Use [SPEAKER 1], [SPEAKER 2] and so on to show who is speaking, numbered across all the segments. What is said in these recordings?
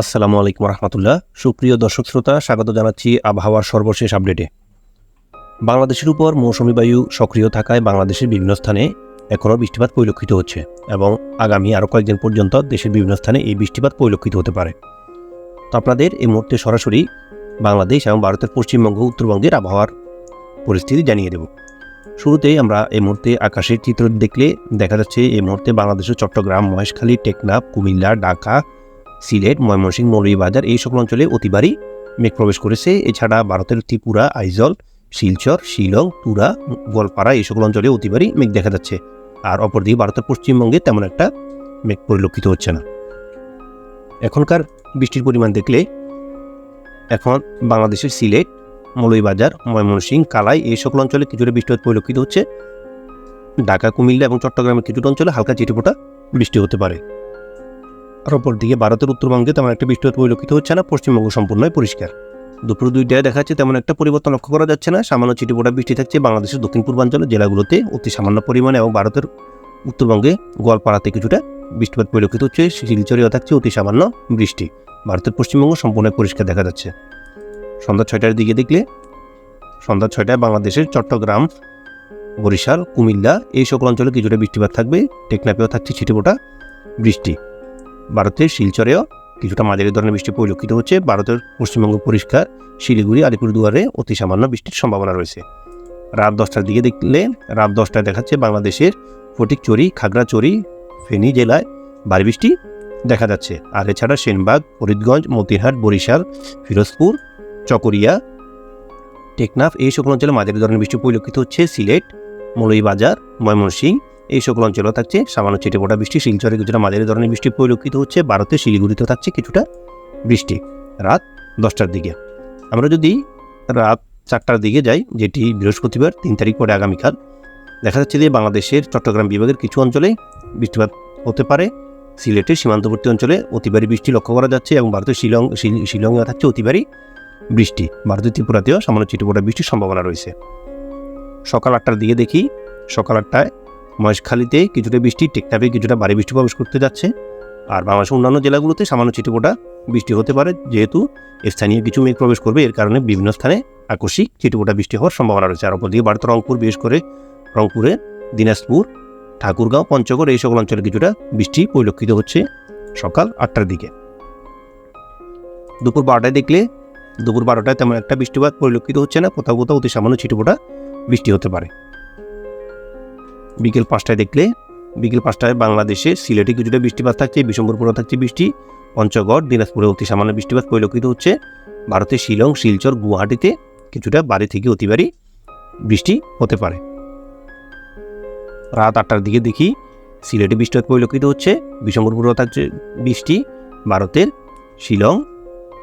[SPEAKER 1] আসসালামু আলাইকুম রহমতুল্লাহ। সুপ্রিয় দর্শক শ্রোতা, স্বাগত জানাচ্ছি আবহাওয়ার সর্বশেষ আপডেটে। বাংলাদেশের উপর মৌসুমি বায়ু সক্রিয় থাকায় বাংলাদেশের বিভিন্ন স্থানে এখনও বৃষ্টিপাত পরিলক্ষিত হচ্ছে এবং আগামী আরও কয়েকদিন পর্যন্ত দেশের বিভিন্ন স্থানে এই বৃষ্টিপাত পরিলক্ষিত হতে পারে। তো আপনাদের এই মুহূর্তে সরাসরি বাংলাদেশ এবং ভারতের পশ্চিমবঙ্গ, উত্তরবঙ্গের আবহাওয়ার পরিস্থিতি জানিয়ে দেব। শুরুতেই আমরা এই মুহূর্তে আকাশের চিত্র দেখলে দেখা যাচ্ছে, এই মুহূর্তে বাংলাদেশের চট্টগ্রাম, মহেশখালী, টেকনাফ, কুমিল্লা, ঢাকা সিলেট, ময়মনসিংহ মৌলভীবাজার এই সকল অঞ্চলে অতিবারই মেঘ প্রবেশ করেছে। এছাড়া ভারতের ত্রিপুরা, আইজল, শিলচর, শিলং, তুরা, গোয়ালপাড়া এই সকল অঞ্চলে অতিবারই মেঘ দেখা যাচ্ছে। আর অপরদিকে ভারতের পশ্চিমবঙ্গে তেমন একটা মেঘ পরিলক্ষিত হচ্ছে না। এখনকার বৃষ্টির পরিমাণ দেখলে এখন বাংলাদেশের সিলেট, মৌলভীবাজার, ময়মনসিংহ, কালাই এই সকল অঞ্চলে কিছুটা বৃষ্টিপাত পরিলক্ষিত হচ্ছে। ঢাকা, কুমিল্লা এবং চট্টগ্রামের কিছুটা অঞ্চলে হালকা চিটিপোটা বৃষ্টি হতে পারে। আর অপর দিকে ভারতের উত্তরবঙ্গে তেমন একটা বৃষ্টিপাত পরিলক্ষিত হচ্ছে না, পশ্চিমবঙ্গ সম্পূর্ণই পরিষ্কার। দুপুর দুইটায় দেখা যাচ্ছে তেমন একটা পরিবর্তন লক্ষ্য করা যাচ্ছে না। সামান্য চিটিপোটা বৃষ্টি থাকছে বাংলাদেশের দক্ষিণ পূর্বাঞ্চলের জেলাগুলোতে। অতি সামান্য পরিমাণে এবং ভারতের উত্তরবঙ্গে গোয়ালপাড়াতে কিছুটা বৃষ্টিপাত পরিলক্ষিত হচ্ছে। শিলচরেও থাকছে অতি সামান্য বৃষ্টি। ভারতের পশ্চিমবঙ্গ সম্পূর্ণ পরিষ্কার দেখা যাচ্ছে। সন্ধ্যা ছয়টার দিকে দেখলে সন্ধ্যা ছয়টায় বাংলাদেশের চট্টগ্রাম, বরিশাল, কুমিল্লা এই সকল অঞ্চলে কিছুটা বৃষ্টিপাত থাকবে। টেকনাপেও থাকছে ছিটেপোটা বৃষ্টি। ভারতের শিলচরেও কিছুটা মাঝারি ধরনের বৃষ্টি পরিলক্ষিত হচ্ছে। ভারতের পশ্চিমবঙ্গ পরিষ্কার, শিলিগুড়ি আলিপুরদুয়ারে অতি সামান্য বৃষ্টির সম্ভাবনা রয়েছে। রাত দশটার দিকে দেখলে রাত দশটায় দেখাচ্ছে বাংলাদেশের ফটিকচুরি খাগড়াচড়ি ফেনী জেলায় ভারী বৃষ্টি দেখা যাচ্ছে। আর এছাড়া সেনবাগ, ফরিদগঞ্জ মতিহাট বরিশাল, ফিরোজপুর, চকরিয়া, টেকনাফ এই সকল অঞ্চলে মাঝারি ধরনের বৃষ্টি পরিলক্ষিত হচ্ছে। সিলেট, মৌলভীবাজার, ময়মনসিংহ এই সকল অঞ্চলেও থাকছে। সামান্য ছিটেফোঁটা বৃষ্টি, শিলচরে কিছুটা মাঝারি ধরনের বৃষ্টি পরিলক্ষিত হচ্ছে। ভারতের শিলিগুড়িতেও থাকছে কিছুটা বৃষ্টি। রাত দশটার দিকে। আমরা যদি রাত চারটার দিকে যাই, যেটি বৃহস্পতিবার, তিন তারিখ পরে আগামীকাল, দেখা যাচ্ছে যে বাংলাদেশের চট্টগ্রাম বিভাগের কিছু অঞ্চলে বৃষ্টিপাত হতে পারে। সিলেটের সীমান্তবর্তী অঞ্চলে অতিবারী বৃষ্টি লক্ষ্য করা যাচ্ছে এবং ভারতের শিলং, শিল- শিলংয়ে থাকছে অতিবারী বৃষ্টি। ভারতের ত্রিপুরাতেও সামান্য চিটিপোটা বৃষ্টির সম্ভাবনা রয়েছে। সকাল আটটার দিকে দেখি, সকাল আটটায় মহেশখালীতে কিছুটা বৃষ্টি, টেকনাফে কিছুটা ভারী বৃষ্টি প্রবেশ করতে যাচ্ছে। আর বাংলাদেশের অন্যান্য জেলাগুলোতে সামান্য চিটিপোটা বৃষ্টি হতে পারে, যেহেতু স্থানীয় কিছু মেঘ প্রবেশ করবে। এর কারণে বিভিন্ন স্থানে আকস্মিক চিটিপোটা বৃষ্টি হওয়ার সম্ভাবনা রয়েছে। আর অপরদিকে ভারতের রংপুর, বিশেষ করে রংপুরে দিনাজপুর, ঠাকুরগাঁও, পঞ্চগড়, এই সকল অঞ্চলে কিছুটা বৃষ্টি পরিলক্ষিত হচ্ছে সকাল আটটার দিকে। দুপুর বারোটায় দেখলে দুপুর বারোটায় তেমন একটা বৃষ্টিপাত পরিলক্ষিত হচ্ছে না। কোথাও কোথাও অতি সামান্য ছিটেফোঁটা বৃষ্টি হতে পারে। বিকেল পাঁচটায় দেখলে, বিকেল পাঁচটায় বাংলাদেশে সিলেটে কিছুটা বৃষ্টিপাত থাকছে বিশম্বরপুরে থাকছে বৃষ্টি। পঞ্চগড়, দিনাজপুরে অতি সামান্য বৃষ্টিপাত পরিলক্ষিত হচ্ছে। ভারতের শিলং, শিলচর, গুয়াহাটিতে কিছুটা বাড়ি থেকে অতিবারই বৃষ্টি হতে পারে। রাত আটটার দিকে দেখি সিলেটে বৃষ্টিপাত পরিলক্ষিত হচ্ছে বিশম্বরপুরেও থাকছে বৃষ্টি। ভারতের শিলং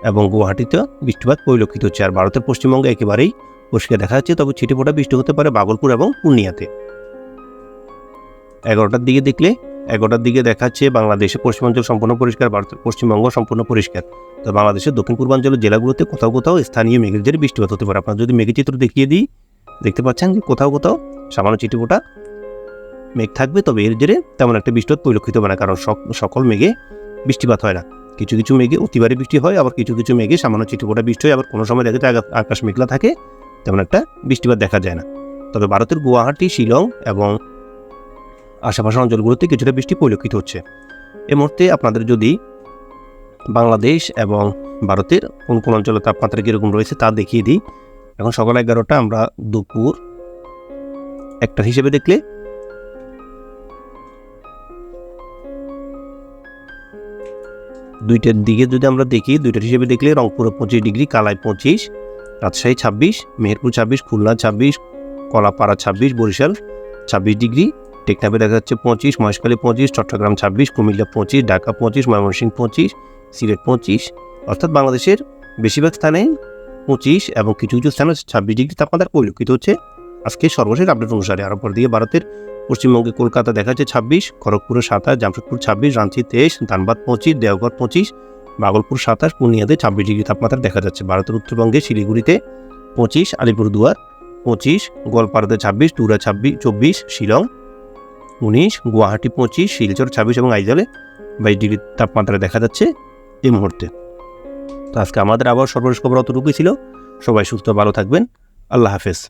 [SPEAKER 1] এবং গুয়াহাটিতে বৃষ্টিপাত পরিলক্ষিত হচ্ছে। আর ভারতের পশ্চিমবঙ্গে একেবারেই পরিষ্কার দেখা যাচ্ছে, তবে ছিটেফোঁটা বৃষ্টি হতে পারে বাগলপুর এবং পূর্ণিয়াতে। এগারোটার দিকে দেখলে এগারোটার দিকে দেখাচ্ছে বাংলাদেশে পশ্চিমাঞ্চল সম্পূর্ণ পরিষ্কার ভারতের পশ্চিমবঙ্গ সম্পূর্ণ পরিষ্কার। তো বাংলাদেশের দক্ষিণ পূর্বাঞ্চলের জেলাগুলোতে কোথাও কোথাও স্থানীয় মেঘের বৃষ্টিপাত হতে পারে। আপনার যদি মেঘের চিত্র দেখিয়ে দিই, দেখতে পাচ্ছেন যে কোথাও কোথাও সামান্য চিটিপোটা মেঘ থাকবে, তবে এর জেরে তেমন একটা বৃষ্টিপাত পরিলক্ষিত হবে না, কারণ সক- সকল মেঘে বৃষ্টিপাত হয় না। কিছু কিছু মেঘে অতিবারে বৃষ্টি হয়, আবার কিছু কিছু মেঘে সামান্য চিটিপোটা বৃষ্টি হয়, আবার কোনো সময় দেখা যায় আকাশ মেঘলা থাকে, তেমন একটা বৃষ্টিপাত দেখা যায় না। তবে ভারতের গুয়াহাটি, শিলং এবং আশেপাশের অঞ্চলগুলোতে কিছুটা বৃষ্টি পরিলক্ষিত হচ্ছে। এ মুহূর্তে আপনাদের যদি বাংলাদেশ এবং ভারতের কোন কোন অঞ্চলে তাপমাত্রা কীরকম রয়েছে তা দেখিয়ে দিই। এখন সকাল এগারোটা আমরা দুপুর একটা হিসেবে দেখলে দুইটার দিকে যদি আমরা দেখি, দুইটার হিসেবে দেখলে রংপুরে পঁচিশ ডিগ্রি কালাই পঁচিশ, রাজশাহী ছাব্বিশ, মেহেরপুর ছাব্বিশ, খুলনা ছাব্বিশ, কলাপাড়া ছাব্বিশ, বরিশাল ছাব্বিশ ডিগ্রি টেকনাফে দেখা যাচ্ছে পঁচিশ, মহেশখালী পঁচিশ, চট্টগ্রাম ছাব্বিশ, কুমিল্লা পঁচিশ, ঢাকা পঁচিশ, ময়মনসিংহ পঁচিশ, সিলেট পঁচিশ, অর্থাৎ বাংলাদেশের বেশিরভাগ স্থানে পঁচিশ এবং কিছু কিছু স্থানে ছাব্বিশ ডিগ্রি তাপমাত্রা পরিলক্ষিত হচ্ছে। আজকে সর্বশেষ আপডেট অনুসারে আর অপর দিকে ভারতের পশ্চিমবঙ্গে কলকাতা দেখা যাচ্ছে ছাব্বিশ, খড়গপুরে সাতাশ, জামশেদপুর ছাব্বিশ, রাঁচি তেইশ, ধানবাদ পঁচিশ, দেওঘর পঁচিশ, বাগলপুর সাতাশ, পূর্ণিয়াতে ছাব্বিশ ডিগ্রি তাপমাত্রা দেখা যাচ্ছে। ভারতের উত্তরবঙ্গে শিলিগুড়িতে পঁচিশ, আলিপুরদুয়ার পঁচিশ, গোয়ালপাড়াতে ছাব্বিশ টুরা ছাব্বিশ, চব্বিশ, শিলং উনিশ, গুয়াহাটি পঁচিশ, শিলচর ছাব্বিশ এবং আইজলে বাইশ ডিগ্রি তাপমাত্রা দেখা যাচ্ছে এই মুহূর্তে। তো আজকে আমাদের আবার সর্বশেষ খবর অতটুকুই ছিল। সবাই সুস্থ, ভালো থাকবেন। আল্লাহ হাফেজ।